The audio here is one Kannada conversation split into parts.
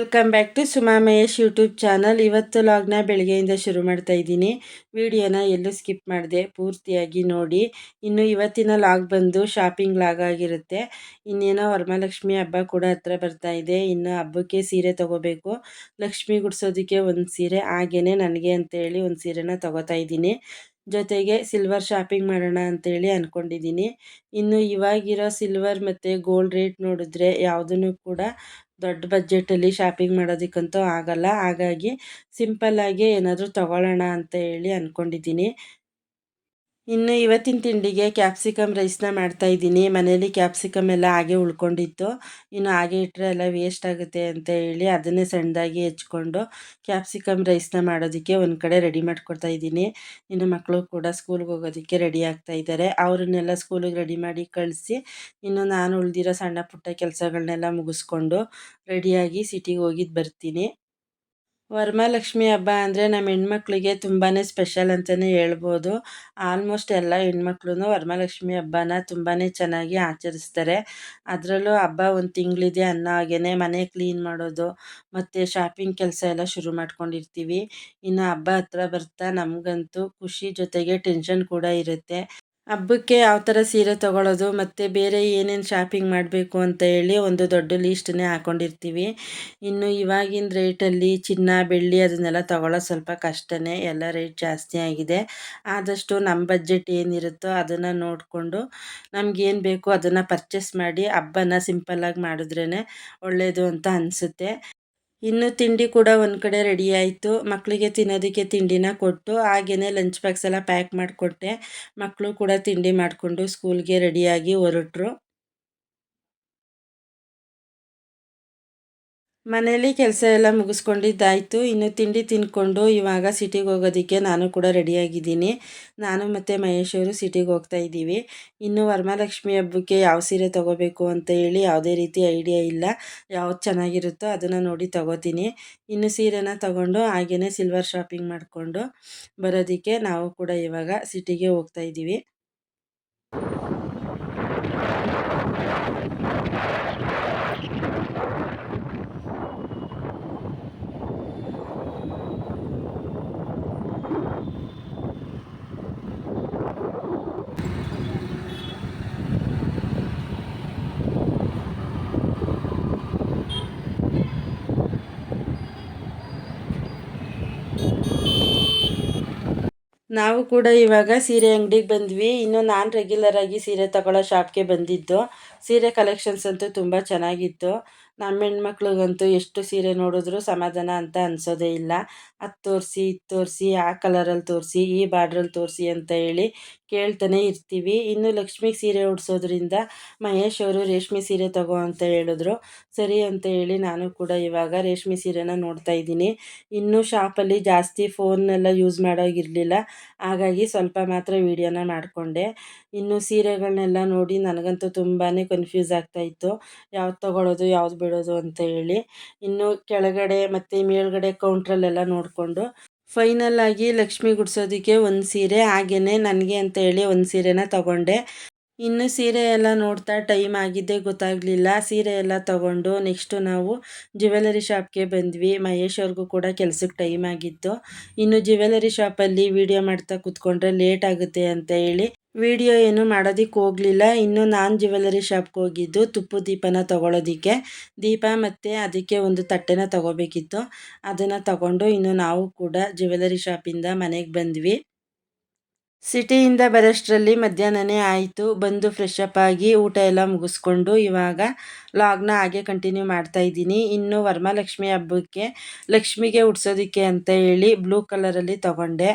Welcome back to Suma Mahesh YouTube channel ಇವತ್ತು ಲಾಗ್ನ ಬೆಳಗ್ಗೆಯಿಂದ ಶುರು ಮಾಡ್ತಾ ಇದ್ದೀನಿ. ವಿಡಿಯೋನ ಎಲ್ಲೂ ಸ್ಕಿಪ್ ಮಾಡಿದೆ, ಪೂರ್ತಿಯಾಗಿ ನೋಡಿ. ಇನ್ನು ಇವತ್ತಿನ ಲಾಗ್ ಬಂದು ಶಾಪಿಂಗ್ ಲಾಗ್ ಆಗಿರುತ್ತೆ. ಇನ್ನೇನೋ ವರಮಹಾಲಕ್ಷ್ಮಿ ಹಬ್ಬ ಕೂಡ ಹತ್ರ ಬರ್ತಾ ಇದೆ. ಇನ್ನು ಹಬ್ಬಕ್ಕೆ ಸೀರೆ ತಗೋಬೇಕು. ಲಕ್ಷ್ಮಿ ಗುಡಿಸೋದಕ್ಕೆ ಒಂದು ಸೀರೆ, ಹಾಗೇನೆ ನನಗೆ ಅಂತೇಳಿ ಒಂದು ಸೀರೆನ ತೊಗೋತಾ ಇದ್ದೀನಿ. ಜೊತೆಗೆ ಸಿಲ್ವರ್ ಶಾಪಿಂಗ್ ಮಾಡೋಣ ಅಂತೇಳಿ ಅಂದ್ಕೊಂಡಿದ್ದೀನಿ ಇನ್ನು ಇವಾಗಿರೋ ಸಿಲ್ವರ್ ಮತ್ತು ಗೋಲ್ಡ್ ರೇಟ್ ನೋಡಿದ್ರೆ ಯಾವುದನ್ನು ಕೂಡ ದೊಡ್ಡ ಬಜೆಟಲ್ಲಿ ಶಾಪಿಂಗ್ ಮಾಡೋದಕ್ಕಂತೂ ಆಗಲ್ಲ. ಹಾಗಾಗಿ ಸಿಂಪಲ್ಲಾಗಿ ಏನಾದರೂ ತೊಗೊಳ್ಳೋಣ ಅಂತ ಹೇಳಿ ಅಂದ್ಕೊಂಡಿದ್ದೀನಿ ಇನ್ನು ಇವತ್ತಿನ ತಿಂಡಿಗೆ ಕ್ಯಾಪ್ಸಿಕಮ್ ರೈಸ್ನ ಮಾಡ್ತಾಯಿದ್ದೀನಿ ಮನೇಲಿ ಕ್ಯಾಪ್ಸಿಕಮ್ ಎಲ್ಲ ಹಾಗೆ ಉಳ್ಕೊಂಡಿತ್ತು. ಇನ್ನು ಹಾಗೆ ಇಟ್ಟರೆ ಎಲ್ಲ ವೇಸ್ಟ್ ಆಗುತ್ತೆ ಅಂತ ಹೇಳಿ ಅದನ್ನೇ ಸಣ್ಣದಾಗಿ ಹೆಚ್ಕೊಂಡು ಕ್ಯಾಪ್ಸಿಕಮ್ ರೈಸ್ನ ಮಾಡೋದಕ್ಕೆ ಒಂದು ಕಡೆ ರೆಡಿ ಮಾಡ್ಕೊಡ್ತಾ ಇದ್ದೀನಿ. ಇನ್ನು ಮಕ್ಕಳು ಕೂಡ ಸ್ಕೂಲ್ಗೆ ಹೋಗೋದಕ್ಕೆ ರೆಡಿ ಆಗ್ತಾ ಇದ್ದಾರೆ. ಅವರನ್ನೆಲ್ಲ ಸ್ಕೂಲಿಗೆ ರೆಡಿ ಮಾಡಿ ಕಳಿಸಿ ಇನ್ನು ನಾನು ಉಳಿದಿರೋ ಸಣ್ಣ ಪುಟ್ಟ ಕೆಲಸಗಳನ್ನೆಲ್ಲ ಮುಗಿಸ್ಕೊಂಡು ರೆಡಿಯಾಗಿ ಸಿಟಿಗೆ ಹೋಗಿದ್ದು ಬರ್ತೀನಿ. ವರಮಹಾಲಕ್ಷ್ಮಿ ಹಬ್ಬ ಅಂದರೆ ನಮ್ಮ ಹೆಣ್ಮಕ್ಳಿಗೆ ತುಂಬಾ ಸ್ಪೆಷಲ್ ಅಂತಲೇ ಹೇಳ್ಬೋದು. ಆಲ್ಮೋಸ್ಟ್ ಎಲ್ಲ ಹೆಣ್ಮಕ್ಳು ವರಮಹಾಲಕ್ಷ್ಮಿ ಹಬ್ಬನ ತುಂಬಾ ಚೆನ್ನಾಗಿ ಆಚರಿಸ್ತಾರೆ. ಅದರಲ್ಲೂ ಹಬ್ಬ ಒಂದು ತಿಂಗಳಿದೆ ಅನ್ನೋ ಹಾಗೇ ಮನೆ ಕ್ಲೀನ್ ಮಾಡೋದು, ಮತ್ತು ಶಾಪಿಂಗ್ ಕೆಲಸ ಎಲ್ಲ ಶುರು ಮಾಡ್ಕೊಂಡಿರ್ತೀವಿ. ಇನ್ನು ಹಬ್ಬ ಹತ್ರ ಬರ್ತಾ ನಮಗಂತೂ ಖುಷಿ ಜೊತೆಗೆ ಟೆನ್ಷನ್ ಕೂಡ ಇರುತ್ತೆ. ಹಬ್ಬಕ್ಕೆ ಯಾವ ಥರ ಸೀರೆ ತೊಗೊಳ್ಳೋದು ಮತ್ತು ಬೇರೆ ಏನೇನು ಶಾಪಿಂಗ್ ಮಾಡಬೇಕು ಅಂತ ಹೇಳಿ ಒಂದು ದೊಡ್ಡ ಲೀಸ್ಟನ್ನೇ ಹಾಕ್ಕೊಂಡಿರ್ತೀವಿ ಇನ್ನು ಇವಾಗಿನ ರೇಟಲ್ಲಿ ಚಿನ್ನ, ಬೆಳ್ಳಿ ಅದನ್ನೆಲ್ಲ ತೊಗೊಳ್ಳೋದು ಸ್ವಲ್ಪ ಕಷ್ಟನೇ ಎಲ್ಲ ರೇಟ್ ಜಾಸ್ತಿ ಆಗಿದೆ. ಆದಷ್ಟು ನಮ್ಮ ಬಜೆಟ್ ಏನಿರುತ್ತೋ ಅದನ್ನು ನೋಡಿಕೊಂಡು ನಮಗೇನು ಬೇಕೋ ಅದನ್ನು ಪರ್ಚೇಸ್ ಮಾಡಿ ಹಬ್ಬನ ಸಿಂಪಲ್ಲಾಗಿ ಮಾಡಿದ್ರೇ ಒಳ್ಳೆಯದು ಅಂತ ಅನಿಸುತ್ತೆ. ಇನ್ನು ತಿಂಡಿ ಕೂಡ ಒಂದು ಕಡೆ ರೆಡಿ ಆಯಿತು. ಮಕ್ಕಳಿಗೆ ತಿನ್ನೋದಕ್ಕೆ ತಿಂಡಿನ ಕೊಟ್ಟು ಹಾಗೆಯೇ ಲಂಚ್ ಬಾಕ್ಸ್ ಎಲ್ಲ ಪ್ಯಾಕ್ ಮಾಡಿಕೊಟ್ಟೆ. ಮಕ್ಕಳು ಕೂಡ ತಿಂಡಿ ಮಾಡಿಕೊಂಡು ಸ್ಕೂಲ್ಗೆ ರೆಡಿಯಾಗಿ ಹೊರಟರು. ಮನೇಲಿ ಕೆಲಸ ಎಲ್ಲ ಮುಗಿಸ್ಕೊಂಡಿದ್ದಾಯಿತು. ಇನ್ನು ತಿಂಡಿ ತಿಂದ್ಕೊಂಡು ಇವಾಗ ಸಿಟಿಗೆ ಹೋಗೋದಕ್ಕೆ ನಾನು ಕೂಡ ರೆಡಿಯಾಗಿದ್ದೀನಿ. ನಾನು ಮತ್ತು ಮಹೇಶ್ ಅವರು ಸಿಟಿಗೆ ಹೋಗ್ತಾ ಇದ್ದೀವಿ. ಇನ್ನು ವರಮಹಾಲಕ್ಷ್ಮಿ ಹಬ್ಬಕ್ಕೆ ಯಾವ ಸೀರೆ ತೊಗೋಬೇಕು ಅಂತ ಹೇಳಿ ಯಾವುದೇ ರೀತಿ ಐಡಿಯಾ ಇಲ್ಲ. ಯಾವ್ದು ಚೆನ್ನಾಗಿರುತ್ತೋ ಅದನ್ನು ನೋಡಿ ತೊಗೋತೀನಿ. ಇನ್ನು ಸೀರೆನ ತೊಗೊಂಡು ಹಾಗೆಯೇ ಸಿಲ್ವರ್ ಶಾಪಿಂಗ್ ಮಾಡಿಕೊಂಡು ಬರೋದಕ್ಕೆ ನಾವು ಕೂಡ ಇವಾಗ ಸಿಟಿಗೆ ಹೋಗ್ತಾ ಇದ್ದೀವಿ. ನಾವು ಕೂಡ ಇವಾಗ ಸೀರೆ ಅಂಗಡಿಗೆ ಬಂದ್ವಿ. ಇನ್ನು ನಾನು ರೆಗ್ಯುಲರಾಗಿ ಸೀರೆ ತಗೊಳ್ಳೋ ಶಾಪ್ಗೆ ಬಂದಿದ್ದು. ಸೀರೆ ಕಲೆಕ್ಷನ್ಸ್ ಅಂತೂ ತುಂಬ ಚೆನ್ನಾಗಿತ್ತು. ನಮ್ಮ ಹೆಣ್ಮಕ್ಳಿಗಂತೂ ಎಷ್ಟು ಸೀರೆ ನೋಡಿದ್ರು ಸಮಾಧಾನ ಅಂತ ಅನ್ಸೋದೇ ಇಲ್ಲ. ಅದು ತೋರಿಸಿ, ಇದು ತೋರಿಸಿ, ಆ ಕಲರಲ್ಲಿ ತೋರಿಸಿ, ಈ ಬಾರ್ಡ್ರಲ್ಲಿ ತೋರಿಸಿ ಅಂತ ಹೇಳಿ ಕೇಳ್ತಾನೆ ಇರ್ತೀವಿ. ಇನ್ನು ಲಕ್ಷ್ಮಿಗೆ ಸೀರೆ ಉಡ್ಸೋದ್ರಿಂದ ಮಹೇಶ್ ಅವರು ರೇಷ್ಮೆ ಸೀರೆ ತಗೋ ಅಂತ ಹೇಳಿದ್ರು. ಸರಿ ಅಂತ ಹೇಳಿ ನಾನು ಕೂಡ ಇವಾಗ ರೇಷ್ಮೆ ಸೀರೆನ ನೋಡ್ತಾ ಇದ್ದೀನಿ. ಇನ್ನೂ ಶಾಪಲ್ಲಿ ಜಾಸ್ತಿ ಫೋನ್ನೆಲ್ಲ ಯೂಸ್ ಮಾಡೋಗಿರಲಿಲ್ಲ. ಹಾಗಾಗಿ ಸ್ವಲ್ಪ ಮಾತ್ರ ವೀಡಿಯೋನ ಮಾಡಿಕೊಂಡೆ. ಇನ್ನು ಸೀರೆಗಳನ್ನೆಲ್ಲ ನೋಡಿ ನನಗಂತೂ ತುಂಬಾ ಕನ್ಫ್ಯೂಸ್ ಆಗ್ತಾಯಿತ್ತು ಯಾವ್ದು ತೊಗೊಳ್ಳೋದು ಯಾವ್ದು ಬಿಡೋದು ಅಂತ ಹೇಳಿ, ಇನ್ನು ಕೆಳಗಡೆ ಮತ್ತು ಮೇಲ್ಗಡೆ ಕೌಂಟ್ರಲ್ಲೆಲ್ಲ ನೋಡಿಕೊಂಡು ಫೈನಲ್ ಆಗಿ ಲಕ್ಷ್ಮಿ ಗುಡ್ಸೋದಕ್ಕೆ ಒಂದು ಸೀರೆ ಹಾಗೆಯೇ ನನಗೆ ಅಂತ ಹೇಳಿ ಒಂದು ಸೀರೆನ ತಗೊಂಡೆ. ಇನ್ನು ಸೀರೆ ಎಲ್ಲ ನೋಡ್ತಾ ಟೈಮ್ ಆಗಿದ್ದೇ ಗೊತ್ತಾಗಲಿಲ್ಲ. ಸೀರೆ ಎಲ್ಲ ತಗೊಂಡು ನೆಕ್ಸ್ಟು ನಾವು ಜ್ಯುವೆಲರಿ ಶಾಪ್ಗೆ ಬಂದ್ವಿ. ಮಹೇಶ್ ಅವ್ರಿಗೂ ಕೂಡ ಕೆಲಸಕ್ಕೆ ಟೈಮ್ ಆಗಿತ್ತು. ಇನ್ನು ಜ್ಯುವೆಲರಿ ಶಾಪಲ್ಲಿ ವೀಡಿಯೋ ಮಾಡ್ತಾ ಕೂತ್ಕೊಂಡ್ರೆ ಲೇಟ್ ಆಗುತ್ತೆ ಅಂತ ಹೇಳಿ ವಿಡಿಯೋ ಏನು ಮಾಡೋದಕ್ಕೆ ಹೋಗಲಿಲ್ಲ. ಇನ್ನು ನಾನು ಜ್ಯುವೆಲರಿ ಶಾಪ್ಗೆ ಹೋಗಿದ್ದು, ತುಪ್ಪು ದೀಪನ ತೊಗೊಳೋದಕ್ಕೆ. ದೀಪ ಮತ್ತು ಅದಕ್ಕೆ ಒಂದು ತಟ್ಟೆನ ತೊಗೋಬೇಕಿತ್ತು. ಅದನ್ನು ತಗೊಂಡು ಇನ್ನು ನಾವು ಕೂಡ ಜ್ಯುವೆಲರಿ ಶಾಪಿಂದ ಮನೆಗೆ ಬಂದ್ವಿ. ಸಿಟಿಯಿಂದ ಬರೋಷ್ಟರಲ್ಲಿ ಮಧ್ಯಾಹ್ನನೇ ಆಯಿತು. ಬಂದು ಫ್ರೆಶ್ ಅಪ್ ಆಗಿ ಊಟ ಎಲ್ಲ ಮುಗಿಸ್ಕೊಂಡು ಇವಾಗ ಲಾಗ್ನ ಹಾಗೆ ಕಂಟಿನ್ಯೂ ಮಾಡ್ತಾ ಇದ್ದೀನಿ. ಇನ್ನು ವರಮಹಾಲಕ್ಷ್ಮಿ ಹಬ್ಬಕ್ಕೆ, ಲಕ್ಷ್ಮಿಗೆ ಉಡ್ಸೋದಕ್ಕೆ ಅಂತ ಹೇಳಿ ಬ್ಲೂ ಕಲರಲ್ಲಿ ತಗೊಂಡೆ.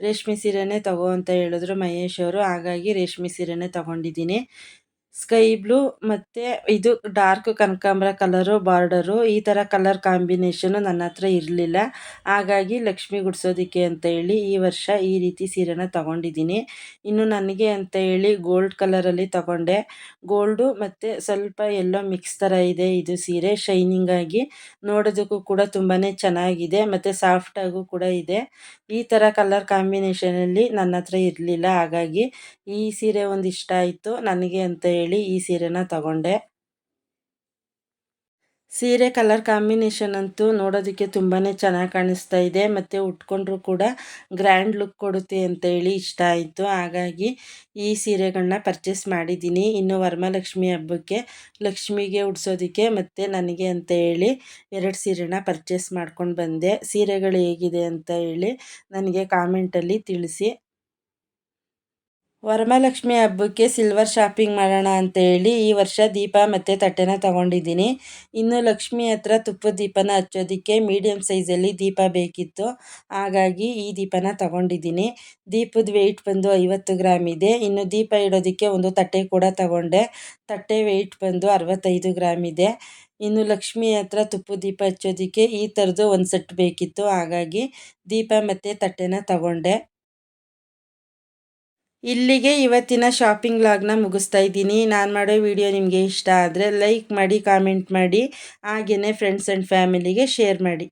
ರೇಷ್ಮೆ ಸೀರೆನೇ ತಗೋ ಅಂತ ಹೇಳಿದ್ರು ಮಹೇಶ್ ಅವರು. ಹಾಗಾಗಿ ರೇಷ್ಮೆ ಸೀರೆನೇ ತೊಗೊಂಡಿದ್ದೀನಿ. ಸ್ಕೈ ಬ್ಲೂ ಮತ್ತೆ ಇದು ಡಾರ್ಕ್ ಕನಕಾಂಬರ ಕಲರು, ಬಾರ್ಡರು, ಈ ಥರ ಕಲರ್ ಕಾಂಬಿನೇಷನು ನನ್ನ ಹತ್ರ ಇರಲಿಲ್ಲ. ಹಾಗಾಗಿ ಲಕ್ಷ್ಮಿ ಗುಡಿಸೋದಕ್ಕೆ ಅಂತ ಹೇಳಿ ಈ ವರ್ಷ ಈ ರೀತಿ ಸೀರೆನ ತಗೊಂಡಿದ್ದೀನಿ. ಇನ್ನು ನನಗೆ ಅಂತ ಹೇಳಿ ಗೋಲ್ಡ್ ಕಲರಲ್ಲಿ ತಗೊಂಡೆ. ಗೋಲ್ಡು ಮತ್ತು ಸ್ವಲ್ಪ ಎಲ್ಲೋ ಮಿಕ್ಸ್ ಥರ ಇದೆ ಇದು ಸೀರೆ. ಶೈನಿಂಗ್ ಆಗಿ ನೋಡೋದಕ್ಕೂ ಕೂಡ ತುಂಬಾ ಚೆನ್ನಾಗಿದೆ. ಮತ್ತು ಸಾಫ್ಟಾಗೂ ಕೂಡ ಇದೆ. ಈ ಥರ ಕಲರ್ ಕಾಂಬಿನೇಷನಲ್ಲಿ ನನ್ನ ಹತ್ರ ಇರಲಿಲ್ಲ. ಹಾಗಾಗಿ ಈ ಸೀರೆ ಒಂದು ಇಷ್ಟ ಆಯಿತು ನನಗೆ ಅಂತ ಈ ಸೀರೆನ ತಗೊಂಡೆ. ಸೀರೆ ಕಲರ್ ಕಾಂಬಿನೇಷನ್ ಅಂತೂ ನೋಡೋದಕ್ಕೆ ತುಂಬಾ ಚೆನ್ನಾಗಿ ಕಾಣಿಸ್ತಾ ಇದೆ. ಮತ್ತು ಉಟ್ಕೊಂಡ್ರೂ ಕೂಡ ಗ್ರ್ಯಾಂಡ್ ಲುಕ್ ಕೊಡುತ್ತೆ ಅಂತ ಹೇಳಿ ಇಷ್ಟ ಆಯಿತು. ಹಾಗಾಗಿ ಈ ಸೀರೆಗಳನ್ನ ಪರ್ಚೇಸ್ ಮಾಡಿದ್ದೀನಿ. ಇನ್ನು ವರ್ಮಾಲಕ್ಷ್ಮಿ ಹಬ್ಬಕ್ಕೆ ಲಕ್ಷ್ಮಿಗೆ ಉಡ್ಸೋದಕ್ಕೆ ಮತ್ತು ನನಗೆ ಅಂತ ಹೇಳಿ ಎರಡು ಸೀರೆನ ಪರ್ಚೇಸ್ ಮಾಡ್ಕೊಂಡು ಬಂದೆ. ಸೀರೆಗಳು ಹೇಗಿದೆ ಅಂತ ಹೇಳಿ ನನಗೆ ಕಾಮೆಂಟಲ್ಲಿ ತಿಳಿಸಿ. ವರಮಹಾಲಕ್ಷ್ಮಿ ಹಬ್ಬಕ್ಕೆ ಸಿಲ್ವರ್ ಶಾಪಿಂಗ್ ಮಾಡೋಣ ಅಂತೇಳಿ ಈ ವರ್ಷ ದೀಪ ಮತ್ತು ತಟ್ಟೆನ ತಗೊಂಡಿದ್ದೀನಿ. ಇನ್ನು ಲಕ್ಷ್ಮಿ ಹತ್ರ ತುಪ್ಪದ ದೀಪನ ಹಚ್ಚೋದಕ್ಕೆ ಮೀಡಿಯಮ್ ಸೈಜಲ್ಲಿ ದೀಪ ಬೇಕಿತ್ತು. ಹಾಗಾಗಿ ಈ ದೀಪನ ತಗೊಂಡಿದ್ದೀನಿ. ದೀಪದ ವೆಯ್ಟ್ ಬಂದು ಐವತ್ತು ಗ್ರಾಮ್ ಇದೆ. ಇನ್ನು ದೀಪ ಇಡೋದಕ್ಕೆ ಒಂದು ತಟ್ಟೆ ಕೂಡ ತಗೊಂಡೆ. ತಟ್ಟೆ ವೆಯ್ಟ್ ಬಂದು ಅರವತ್ತೈದು ಗ್ರಾಮ್ ಇದೆ. ಇನ್ನು ಲಕ್ಷ್ಮಿ ಹತ್ರ ತುಪ್ಪದ ದೀಪ ಹಚ್ಚೋದಕ್ಕೆ ಈ ಥರದ್ದು ಒಂದು ಸೆಟ್ ಬೇಕಿತ್ತು. ಹಾಗಾಗಿ ದೀಪ ಮತ್ತು ತಟ್ಟೆನ ತಗೊಂಡೆ. ಇಲ್ಲಿಗೆ ಇವತ್ತಿನ ಶಾಪಿಂಗ್ ಲಾಗ್ನ ಮುಗಿಸ್ತಾ ಇದ್ದೀನಿ. ನಾನು ಮಾಡೋ ವಿಡಿಯೋ ನಿಮಗೆ ಇಷ್ಟ ಆದರೆ ಲೈಕ್ ಮಾಡಿ ಕಾಮೆಂಟ್ ಮಾಡಿ ಹಾಗೆಯೇ ಫ್ರೆಂಡ್ಸ್ ಆ್ಯಂಡ್ ಫ್ಯಾಮಿಲಿಗೆ ಶೇರ್ ಮಾಡಿ.